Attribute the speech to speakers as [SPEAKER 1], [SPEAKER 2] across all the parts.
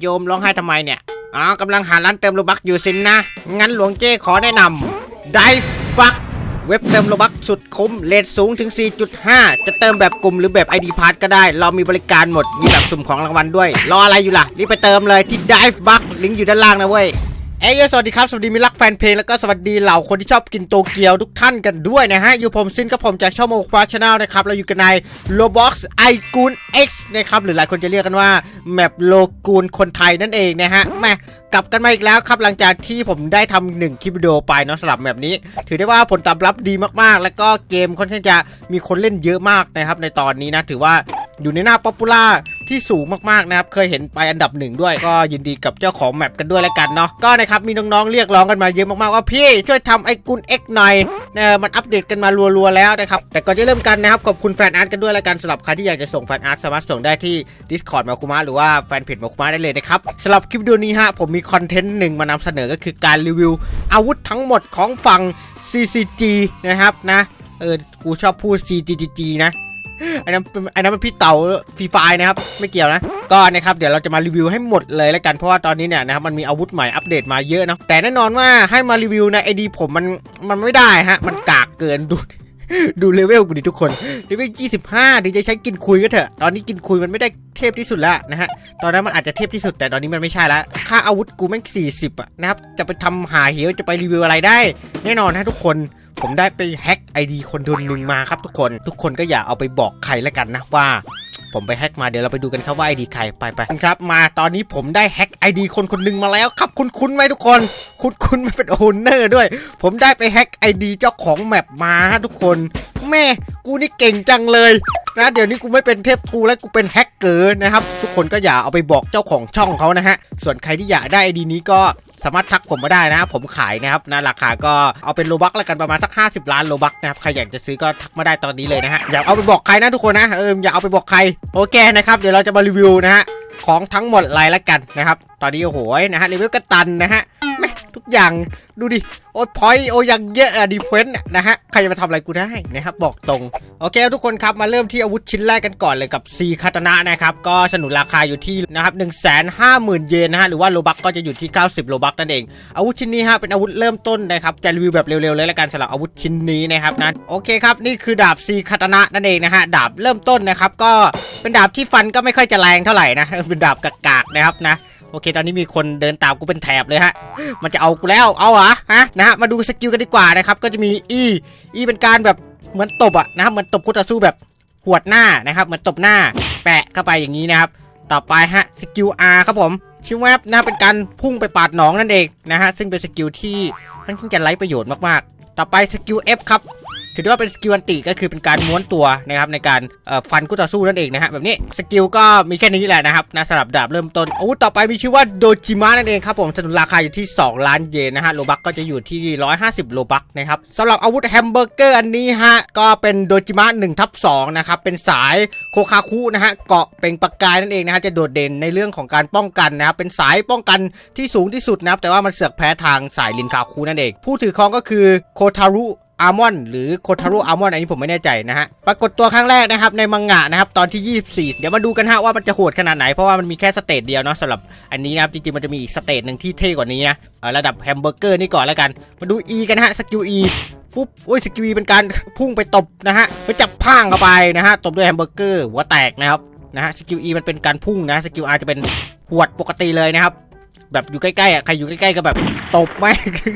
[SPEAKER 1] โยมร้องไห้ทำไมเนี่ยอ๋อกำลังหาร้านเติมโลบักอยู่สินนะ งั้นหลวงเจ้ขอแนะนำ Dive Buc เว็บเติมโลบักสุดคุ้มเลทสูงถึง 4.5 จะเติมแบบกลุ่มหรือแบบ ID p a s s ก็ได้ เรามีบริการหมด มีแบบสุ่มของรางวัลด้วย รออะไรอยู่ล่ะ รีบไปเติมเลยที่ Dive Buck ลิงก์อยู่ด้านล่างนะเว้ย เอ้ยสวัสดีครับ สวัสดีมิตรรักแฟนเพลง แล้วก็สวัสดีเหล่าคนที่ชอบกินโตเกียวทุกท่านกันด้วยนะฮะ อยู่ผมซินกับผมจากช่องโมควาชาแนลนะครับ เราอยู่กันใน Roblox i g u n X นะครับ หรือหลายคนจะเรียกกันว่า แมปโลกูนคนไทยนั่นเองนะฮะแมกลับกันมาอีกแล้วครับ หลังจากที่ผมได้ทำหนึ่งคลิปวิดีโอไปเนาะสำหรับแบบนี้ ถือได้ว่าผลตอบรับดีมากๆ แล้วก็เกมค่อนข้างจะมีคนเล่นเยอะมากนะครับในตอนนี้นะถือว่า อยู่ในหน้าป๊อปปูล่าที่สูงมากๆนะครับ เคยเห็นไปอันดับหนึ่งด้วย ก็ยินดีกับเจ้าของแมปกันด้วยแล้วกันเนาะ ก็นะครับมีน้องๆเรียกร้องกันมาเยอะมากๆว่าพี่ช่วยทำไอ้กุน X หน่อยเออมันอัปเดตกันมารัวๆแล้วนะครับ แต่ก่อนจะเริ่มกันนะครับขอบคุณแฟนอาร์ตกันด้วยแล้วกันสำหรับใครที่อยากจะส่งแฟนอาร์ตสามารถส่งได้ที่ Discord มาคุมะหรือว่าแฟนเพจมาคุมะได้เลยนะครับสำหรับคลิปดีโอนี้ฮะผมมีคอนเทนต์หนึ่งมานำเสนอก็คือการรีวิว อาวุธทั้งหมดของฝั่ง CCG นะครับนะเออกูชอบพูด CGG นะ อันนั้นเป็นอันนั้นเป็นพี่เต่าฟรีไฟนะครับ ไม่เกี่ยวนะ ก็นะครับเดี๋ยวเราจะมารีวิวให้หมดเลยแล้วกัน เพราะว่าตอนนี้เนี่ยนะครับมันมีอาวุธใหม่อัปเดตมาเยอะเนาะแต่แน่นอนว่าให้มารีวิวในไอดีผมมันมันไม่ได้ฮะ มันกากเกินดูดูเลเวลกูดิทุกคนเลเวล 25 ถึงจะใช้กินคุยก็เถอะ ตอนนี้กินคุยมันไม่ได้เทพที่สุดแล้วนะฮะ ตอนนั้นมันอาจจะเทพที่สุดแต่ตอนนี้มันไม่ใช่แล้ว ค่าอาวุธกูแม่ง 40อะนะครับ จะไปทำหาเหวจะไปรีวิวอะไรได้ แน่นอนฮะทุกคน ผมได้ไปแฮ็กไอดีคนคนหนึ่งมาครับทุกคนทุกคนก็อย่าเอาไปบอกใครแล้วกันนะว่าผมไปแฮ็กมาเดี๋ยวเราไปดูกันครับว่าไอดีใครไปไปครับ มาตอนนี้ผมได้แฮ็กไอดีคนคนหนึ่งมาแล้วครับ คุณคุ้นๆไหมทุกคน คุณคุ้นๆไม่เป็นโอนเนอร์ด้วย ผมได้ไปแฮ็กไอดีเจ้าของแมปมาฮะทุกคน แม่กูนี่เก่งจังเลยนะเดี๋ยวนี้กูไม่เป็นเทพทูแล้วกูเป็นแฮกเกอร์นะครับ ทุกคนก็อย่าเอาไปบอกเจ้าของช่องเขานะฮะ ส่วนใครที่อยากได้ไอดีนี้ก็ สามารถทักผมมาได้นะ ผมขายนะครับนะราคาก็เอาเป็นโลบักแล้วกันประมาณสัก 50 ล้านโลบักนะครับใครอยากจะซื้อก็ทักมาได้ตอนนี้เลยนะฮะอย่าเอาไปบอกใครนะทุกคนนะเอออย่าเอาไปบอกใครโอเคนะครับเดี๋ยวเราจะมารีวิวนะฮะของทั้งหมดลายละกันนะครับ ตอนนี้โอ้โหนะฮะรีวิวกระตันนะฮะ แม่ทุกอย่างดูดิ โอ้พอยโอ้ยังเยอะอะดีเฟนต์นะฮะ ใครจะมาทำอะไรกูได้นะครับ บอกตรง โอเคทุกคนครับ มาเริ่มที่อาวุธชิ้นแรกกันก่อนเลยกับซีคาตนะนะครับ ก็สนุนราคาอยู่ที่นะครับ1 5 0 0 0 0เยนนะฮะ หรือว่าโลบักก็จะอยู่ที่ 90 โลบักนั่นเอง อาวุธชิ้นนี้ฮะ เป็นอาวุธเริ่มต้นนะครับ จะรีวิวแบบเร็วๆเลยละกันสำหรับอาวุธชิ้นนี้นะครับนะโอเคครับ นี่คือดาบซีคาตนะนั่นเองนะฮะ ดาบเริ่มต้นนะครับ ก็เป็นดาบที่ฟันก็ไม่ค่อยจะแรงเท่าไหร่นะ เป็นดาบกากๆนะครับนะ โอเค ตอนนี้มีคนเดินตามกูเป็นแถบเลยฮะ มันจะเอากูแล้ว เอาเหรอ ฮะ นะฮะ มาดูสกิลกันดีกว่านะครับ ก็จะมี E E เป็นการแบบเหมือนตบอะนะครับ เหมือนตบคู่ต่อสู้แบบหวดหน้านะครับ เหมือนตบหน้า แปะเข้าไปอย่างนี้นะครับ ต่อไปฮะ สกิล R ครับผม ชิวแวบนะเป็นการพุ่งไปปาดหนองนั่นเองนะฮะ ซึ่งเป็นสกิลที่ค่อนข้างจะไร้ประโยชน์มากๆ ต่อไปสกิล F ครับ ถือได้ว่าเป็นสกิลอันติก็คือเป็นการม้วนตัวนะครับในการฟันคู่ต่อสู้นั่นเองนะฮะแบบนี้สกิลก็มีแค่นี้แหละนะครับนะสำหรับดาบเริ่มต้นอาวุธต่อไปมีชื่อว่าโดจิมะนั่นเองครับผมสนุนราคาอยู่ที่ 2 ล้านเยนนะฮะโลบักก็จะอยู่ที่ 150 โลบักนะครับสำหรับอาวุธแฮมเบอร์เกอร์อันนี้ฮะก็เป็นโดจิมะ1ทับ2นะครับเป็นสายโคคาคุนะฮะเกาะเปล่งประกายนั่นเองนะฮะจะโดดเด่นในเรื่องของการป้องกันนะครับเป็นสายป้องกันที่สูงที่สุดนะครับแต่ว่ามันเสือกแพ้ทางสายลินคาคุนั่นเองผู้ถือครองก็คือโคทารุ อาร์มอนหรือโคทารุอาร์มอนอันนี้ผมไม่แน่ใจนะฮะ ปรากฏตัวครั้งแรกนะครับในมังงะนะครับ ตอนที่ 24 เดี๋ยวมาดูกันฮะว่ามันจะโหดขนาดไหน เพราะว่ามันมีแค่สเตจเดียวเนาะสำหรับอันนี้นะครับ จริงๆ มันจะมีอีกสเตจหนึ่งที่เท่กว่านี้นะเอ่อระดับแฮมเบอร์เกอร์นี่ก่อนแล้วกัน มาดู E กันนะฮะสกิล E ฟุบโอ้ยสกิล E เป็นการพุ่งไปตบนะฮะไปจับพ่างเข้าไปนะฮะตบด้วยแฮมเบอร์เกอร์หัวแตกนะครับนะฮะสกิล E มันเป็นการพุ่งนะสกิล R จะเป็นหวดปกติเลยนะครับ แบบอยู่ใกล้ๆอะใครอยู่ใกล้ๆก็แบบตบแม่ง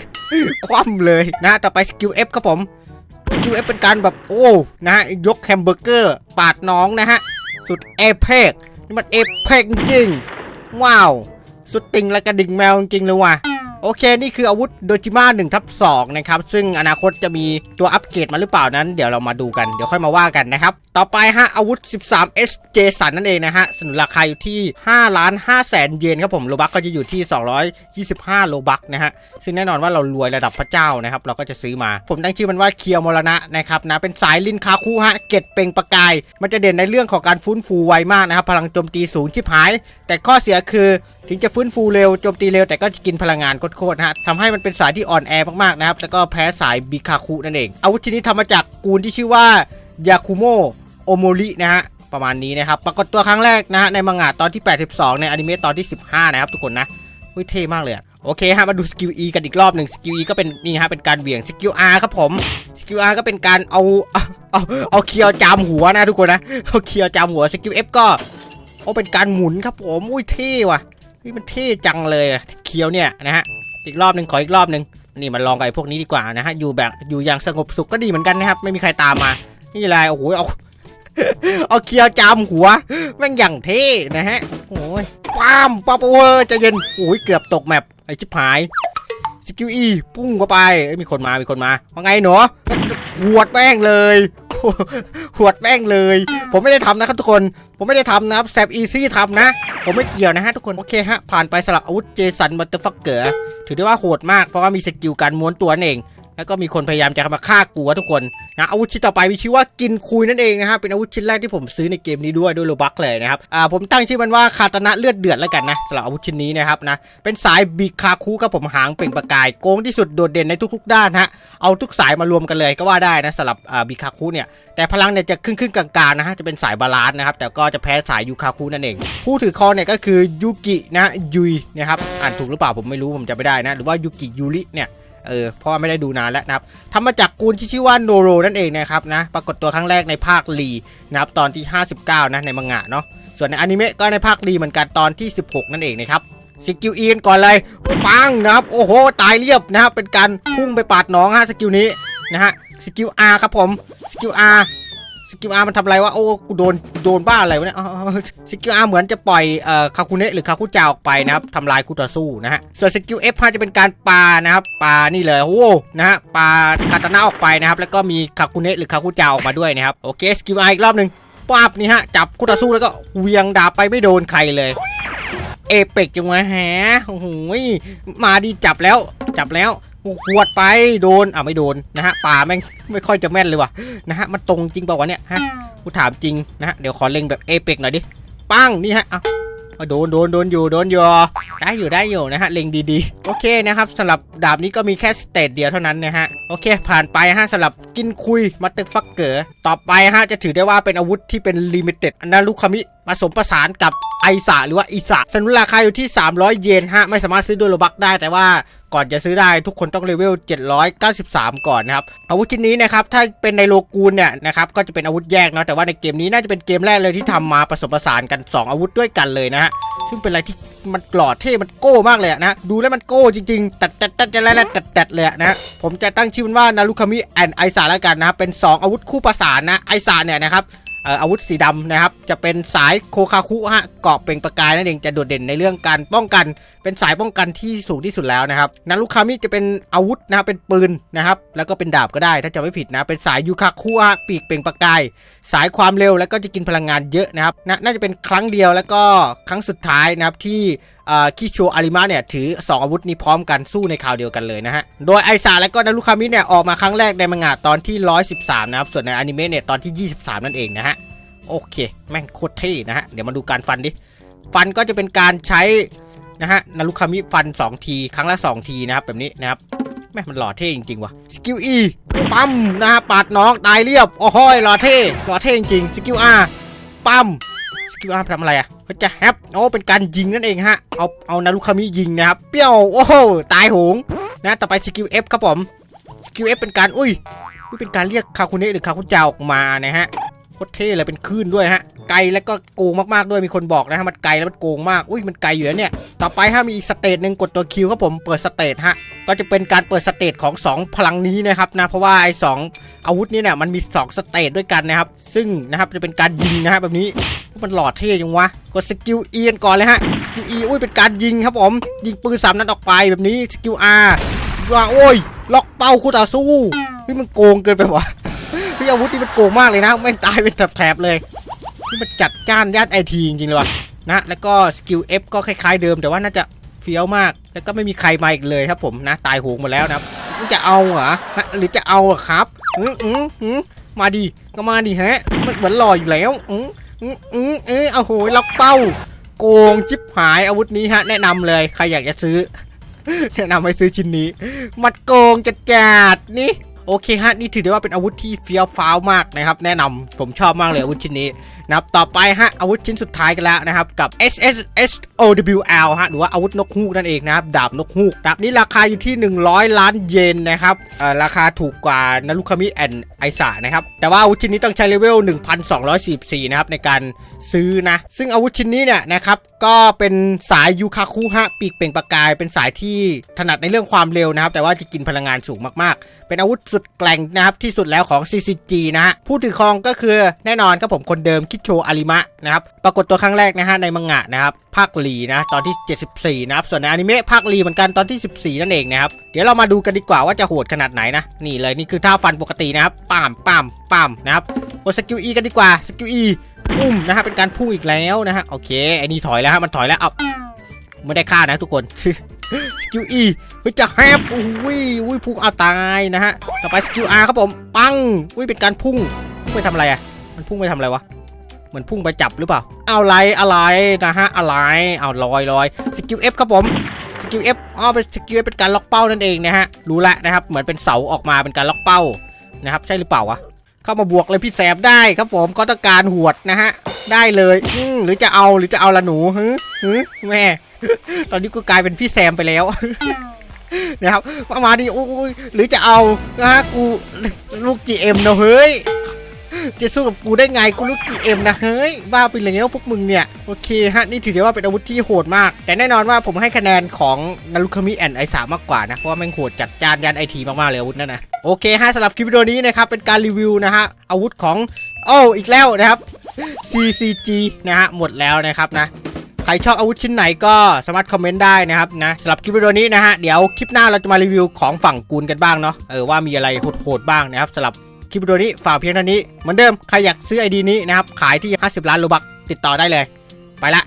[SPEAKER 1] คว่ำเลยนะ ต่อไปสกิลเอฟครับผมสกิลเอฟเป็นการแบบโอ้นะฮะยกแฮมเบอร์เกอร์ปาดน้องนะฮะ สุดเอเพกนี่มันเอเพกจริงว้าว สุดติงและกระดิ่งแมวจริงเลยว่ะ โอเค นี่คืออาวุธโดจิมา1ทับ2นะครับ ซึ่งอนาคตจะมีตัวอัปเกรดมาหรือเปล่านั้น เดี๋ยวเรามาดูกัน เดี๋ยวค่อยมาว่ากันนะครับ ต่อไปฮะ อาวุธ 13 SJ สันนั่นเองนะฮะ สนุนราคาอยู่ที่5ล้าน5แสนเยนครับผม โลบักก็จะอยู่ที่ 225 โลบักนะฮะ ซึ่งแน่นอนว่าเรารวยระดับพระเจ้านะครับ เราก็จะซื้อมา ผมตั้งชื่อมันว่าเคียวมรณะนะครับนะ เป็นสายลินคาคุฮะ เกตเป่งประกาย มันจะเด่นในเรื่องของการฟื้นฟูไวมากนะครับ พลังโจมตีสูงชิบหาย แต่ข้อเสียคือ ถึงจะฟื้นฟูเร็วโจมตีเร็วแต่ก็จะกินพลังงานโคตรๆฮะทำให้มันเป็นสายที่อ่อนแอมากๆนะครับแล้วก็แพ้สายบิคาคุนั่นเอง อาวุธชนิดนี้ทำมาจากกูลที่ชื่อว่ายาคุโมโอโมรินะฮะประมาณนี้นะครับปรากฏตัวครั้งแรกนะฮะในมังงะตอนที่ 82 ในอนิเมะตอนที่ 15 นะครับทุกคนนะเฮ้ยเท่มากเลยอะโอเคฮะมาดูสกิล E กันอีกรอบหนึ่งสกิล E ก็เป็นนี่ฮะเป็นการเหวี่ยงสกิล R ครับผมสกิล R ก็เป็นการเอาเอาเอาเอาเคียวจามหัวนะทุกคนนะเอาเคียวจามหัวสกิล F ก็โอ้เป็นการหมุนครับผมอุ้ยเท่ว่ะ เฮ้ยมันเท่จังเลยเคียวเนี่ยนะฮะอีกรอบหนึ่งขออีกรอบหนึ่งนี่มาลองกับไอ้พวกนี้ดีกว่านะฮะอยู่แบบอยู่อย่างสงบสุขก็ดีเหมือนกันนะครับ ไม่มีใครตามมา นี่อะไรโอ้โหเอาเอาเคียวจามหัวแม่งอย่างเท่นะฮะโอ้ยป้ามป้าปเวอร์ใจะเย็นโอ้ยเกือบตกแมปไอชิบหายสกิลอีพุ่งเข้าไปมีคนมามีคนมาว่าไงหนูหวดแป้งเลย หวดแป้งเลย ผมไม่ได้ทำนะครับทุกคน ผมไม่ได้ทำนะครับแซบอีซี่ทำนะ ผมไม่เกี่ยวนะฮะทุกคน โอเคฮะ ผ่านไปสลับอาวุธเจสันมัตเตอร์ฟักเกอร์ถือได้ว่าโหดมากเพราะว่ามีสกิลการม้วนตัวนั่นเอง แล้วก็มีคนพยายามจะมาฆ่ากูอะทุกคนนะอาวุธชิ้นต่อไปมีชื่อว่ากินคุยนั่นเองนะฮะเป็นอาวุธชิ้นแรกที่ผมซื้อในเกมนี้ด้วยด้วยโลบักเลยนะครับอ่าผมตั้งชื่อมันว่าคาตนะเลือดเดือดแล้วกันนะสำหรับอาวุธชิ้นนี้นะครับนะเป็นสายบิคาคุครับผมหางเปล่งประกายโกงที่สุดโดดเด่นในทุก ๆ ด้านฮะเอาทุกสายมารวมกันเลยก็ว่าได้นะสำหรับอ่าบิคาคุเนี่ยแต่พลังเนี่ยจะครึ่งๆกลางๆนะฮะจะเป็นสายบาลานซ์นะครับแต่ก็จะแพ้สายยูคาคุนั่นเองผู้ถือคอเนี่ยก็คือยูกินะยุยนะครับอ่านถูกหรือเปล่าผมไม่รู้ผมจำไม่ได้นะหรือว่ายูกิยูริเนี่ย เออเพราะว่อไม่ได้ดูนานแล้วนะครับทำมาจากกูลที่ชื่อว่าโนโรนั่นเองนะครับนะปรากฏตัวครั้งแรกในภาคลีนะครับตอนที่ 59 นะในมังงะเนาะส่วนในอนิเมะก็ในภาคลีเหมือนกันตอนที่ 16 นั่นเองนะครับสกิลอีนก่อนเลยปังนะครับโอ้โหตายเรียบนะครับเป็นการพุ่งไปปาดน้องฮะสกิลนี้นะฮะสกิลอาร์ครับผมสกิลอาร์ สกิลอาร์มันทำอะไรวะโอ้กูโดนโดนบ้าอะไรวะเนี่ยอ๋อสกิลอาร์เหมือนจะปล่อยเอ่อคาคุเนะหรือคาคุจาออกไปนะครับทำลายคู่ต่อสู้นะฮะส่วนสกิลเอฟจะเป็นการปานะครับปานี่เลยโอ้โหนะฮะปาคาตานะออกไปนะครับ แล้วก็มีคาคุเนะหรือคาคุจาออกมาด้วยนะครับโอเคสกิลอาร์อีกรอบหนึ่งป๊าบนี่ฮะจับคู่ต่อสู้แล้วก็เวียงดาบไปไม่โดนใครเลยเอเปกจังวะแฮะโอ้โหมาดีจับแล้วจับแล้ว หวดไปโดนอะไม่โดนนะฮะป่าแม่งไม่ค่อยจะแม่นเลยว่ะนะฮะมันตรงจริงเปล่าวะเนี่ยฮะกูถามจริงนะฮะเดี๋ยวขอเล็งแบบเอเปกหน่อยดิปังนี่ฮะเอาเอโดนโดนโดนอยู่โดนอยู่ได้อยู่ได้อยู่นะฮะเล็งดีๆ โอเคนะครับสำหรับดาบนี้ก็มีแค่สเตจเดียวเท่านั้นนะฮะโอเค ผ่านไปฮะสำหรับกินคุยมาตึกฟักเกอต่อไปฮะจะถือได้ว่าเป็นอาวุธที่เป็นลิมิเต็ดอนารุคามิผสมผสานกับไอสะหรือว่าอิสะสนุนราคาอยู่ที่ 300 เยนฮะไม่สามารถซื้อด้วยโลบักได้แต่ว่า ก่อนจะซื้อได้ทุกคนต้องเลเวล 793 ก่อนนะครับ อาวุธชิ้นนี้นะครับถ้าเป็นในโลกูลเนี่ยนะครับก็จะเป็นอาวุธแยกเนาะแต่ว่าในเกมนี้น่าจะเป็นเกมแรกเลยที่ทำมาผสมผสานกัน 2 อาวุธด้วยกันเลยนะฮะซึ่งเป็นอะไรที่มันกรอดเท่ มันโก้มากเลยนะ ดูแล้วมันโก้จริงๆ ตัดตัดตัดตัดตัดตัดตัดเลยนะ ผมจะตั้งชื่อมันว่านารุคามิแอนไอสาแล้วกันนะครับ เป็น 2 อาวุธคู่ประสานนะ ไอสาเนี่ยนะครับ อาวุธสีดำนะครับ จะเป็นสายโคคาคุฮะเกาะเปล่งประกายนั่นเองจะโดดเด่นในเรื่องการป้องกัน เป็นสายป้องกันที่สูงที่สุดแล้วนะครับนารุคามิจะเป็นอาวุธนะครับเป็นปืนนะครับ แล้วก็เป็นดาบก็ได้ถ้าจะไม่ผิดนะเป็นสายยูคาคุฮะปีกเปล่งประกาย สายความเร็วแล้วก็จะกินพลังงานเยอะนะครับนน่าจะเป็นครั้งเดียวแล้วก็ครั้งสุดท้ายนะครับที่คิโชอาริมะเนี่ยถือ 2 อาวุธนี้พร้อมกันสู้ในคราวเดียวกันเลยนะฮะ โดยไอซาและก็นารุคามิเนี่ยออกมาครั้งแรกในมังงะตอนที่ 113 นะครับ ส่วนในอนิเมะเนี่ยตอนที่ 23 นั่นเองนะฮะ โอเค แม่งโคตรเท่นะฮะ เดี๋ยวมาดูการฟันดิ ฟันก็จะเป็นการใช้นะฮะนารุคามิฟัน 2 ทีครั้งละ 2 ทีนะครับแบบนี้นะครับแม่งมันหล่อเท่จริงๆว่ะสกิล E ปั๊มนะฮะปาดน้องตายเรียบโอ้โหหล่อเท่หล่อเท่จริงๆสกิล R ปั๊ม สกิล R ทำอะไรอะเขาจะแฮปโอ้เป็นการยิงนั่นเองฮะ เอาเอานารุคามิยิงนะครับ เปี้ยว โอ้โห ตายโหงนะต่อไปสกิลเอฟครับผมสกิลเอฟเป็นการอุ้ยอุ้ยเป็นการเรียกคาคุเนะหรือคาคุจาออกมานะฮะ โคตรเท่เลยเป็นคลื่นด้วยฮะ ไกลแล้วก็โกงมากๆด้วยมีคนบอกนะฮะมันไกลแล้วมันโกงมากอุ้ยมันไกลอยู่แล้วเนี่ย ต่อไปฮะมีอีกสเตจหนึ่งกดตัวคิวครับผมเปิดสเตจฮะก็จะเป็นการเปิดสเตจของ 2 พลังนี้นะครับนะเพราะว่าไอ้สองอาวุธนี้เนี่ยมันมี 2 สเตจด้วยกันนะครับ ซึ่งนะครับจะเป็นการยิงนะฮะแบบนี้มันหล่อเท่จังวะกดสกิลเอียนก่อนเลยฮะสกิลอีอุ้ยเป็นการยิงครับผม ยิงปืนสามนัดออกไปแบบนี้สกิลอาร์สกิลอาร์โอ้ยล็อกเป้าคู่ต่อสู้นี่มันโกงเกินไปวะ พี่อาวุธนี่มันโกงมากเลยนะแม่ตายเป็นแถบๆเลยนี่มันจัดจ้านย่านไอทีจริงๆเลยว่ะนะแล้วก็สกิล F ก็คล้ายๆเดิม แต่ว่าน่าจะเฟี้ยวมาก แล้วก็ไม่มีใครมาอีกเลยครับผมนะตายโหงหมดแล้วนะจะเอาเหรอฮะหรือจะเอาเหรอครับอืมอืมอืมมาดิก็มาดิฮะมันเหมือนหล่ออยู่แล้วอืมอืมอืมเอ้ยเอาโหยล็อกเป้า โกงจิบหายอาวุธนี้ฮะ แนะนำเลยใครอยากจะซื้อแนะนำให้ซื้อชิ้นนี้ มันโกงจัดจัดนี่ โอเคฮะนี่ถือได้ว่าเป็นอาวุธที่เฟี้ยวฟ้าวมากนะครับ แนะนำผมชอบมากเลยอาวุธชิ้นนี้นะครับต่อไปฮะอาวุธชิ้นสุดท้ายกันแล้วนะครับกับ S S S O W L ฮะหรือว่าอาวุธนกฮูกนั่นเองนะครับดาบนกฮูกดาบนี้ราคาอยู่ที่ 100 ล้านเยนนะครับราคาถูกกว่านารุคามิแอนไอซานะครับ แต่ว่าอาวุธชิ้นนี้ต้องใช้เลเวล 1244 นะครับ ในการซื้อนะ ซึ่งอาวุธชิ้นนี้เนี่ยนะครับ ก็เป็นสายยูคาคุฮะ ปีกเปล่งประกาย เป็นสายที่ถนัดในเรื่องความเร็วนะครับ แต่ว่าจะกินพลังงานสูงมากๆ เป็นอาวุธสุดแกร่งนะครับที่สุดแล้วของ CCG นะฮะผู้ถือครองก็คือแน่นอนครับผมคนเดิมคิโชอาริมะนะครับปรากฏตัวครั้งแรกนะฮะในมังงะนะครับภาคลีนะตอนที่ 74 นะครับส่วนในอนิเมะภาคลีเหมือนกันตอนที่ 14 นั่นเองนะครับ เดี๋ยวเรามาดูกันดีกว่าว่าจะโหดขนาดไหนนะ นี่เลยนี่คือท่าฟันปกตินะครับปามปามปามนะครับกดสกิล E กันดีกว่าสกิล E ปุ้มนะฮะเป็นการพุ่งอีกแล้วนะฮะโอเคไอ้นี่ถอยแล้วฮะมันถอยแล้วเอาไม่ได้ฆ่านะทุกคนสกิล E เฮ้ยจะแฮปอุ้ยอุ้ยพุ่งเอาตายนะฮะต่อไปสกิล R ครับผมปังอุ้ยเป็นการพุ่งพุ่งไปทำอะไรอะมันพุ่งไปทำอะไรวะเหมือนพุ่งไปจับหรือเปล่า เอาอะไรอะไรนะฮะอะไรเอาลอยลอยสกิล F ครับผม สกิล F อ๋อเป็นสกิล F เป็นการล็อกเป้านั่นเองนะฮะ รู้ละนะครับ เหมือนเป็นเสาออกมาเป็นการล็อกเป้านะครับ ใช่หรือเปล่าวะ เข้ามาบวกเลยพี่แสบได้ครับผม ก็ต้องการหวดนะฮะ ได้เลย อืหรือจะเอาหรือจะเอาละหนูฮึฮึแม่ ตอนนี้กูกลายเป็นพี่แซมไปแล้วนะครับมามาดิอุ้ยหรือจะเอานะฮะ กูลูก GM นะเฮ้ย จะสู้กับกูได้ไงกูลูก GM นะเฮ้ยบ้าไปแล้วพวกมึงเนี่ยโอเคฮะนี่ถือได้ว่าเป็นอาวุธที่โหดมาก แต่แน่นอนว่าผมให้คะแนนของนารุคามิแอนไอสามากกว่านะเพราะว่าแม่งโหดจัดจานยันไอทีมากๆเลยอาวุธนั่นนะโอเคฮะสำหรับคลิปวิดีโอนี้นะครับเป็นการรีวิวนะฮะอาวุธของโอ้อีกแล้วนะครับ CCG นะฮะหมดแล้วนะครับนะใครชอบอาวุธชิ้นไหนก็สามารถคอมเมนต์ได้นะครับนะสำหรับคลิปวิดีโอนี้นะฮะ เดี๋ยวคลิปหน้าเราจะมารีวิวของฝั่งกูนกันบ้างเนาะเออว่ามีอะไรโหดๆบ้างนะครับสำหรับ คลิปวิดีโอนี้ฝากเพียงเท่านี้เหมือนเดิมใครอยากซื้อไอดีนี้นะครับขายที่ 50 ล้านโลบักติดต่อได้เลย ไปละ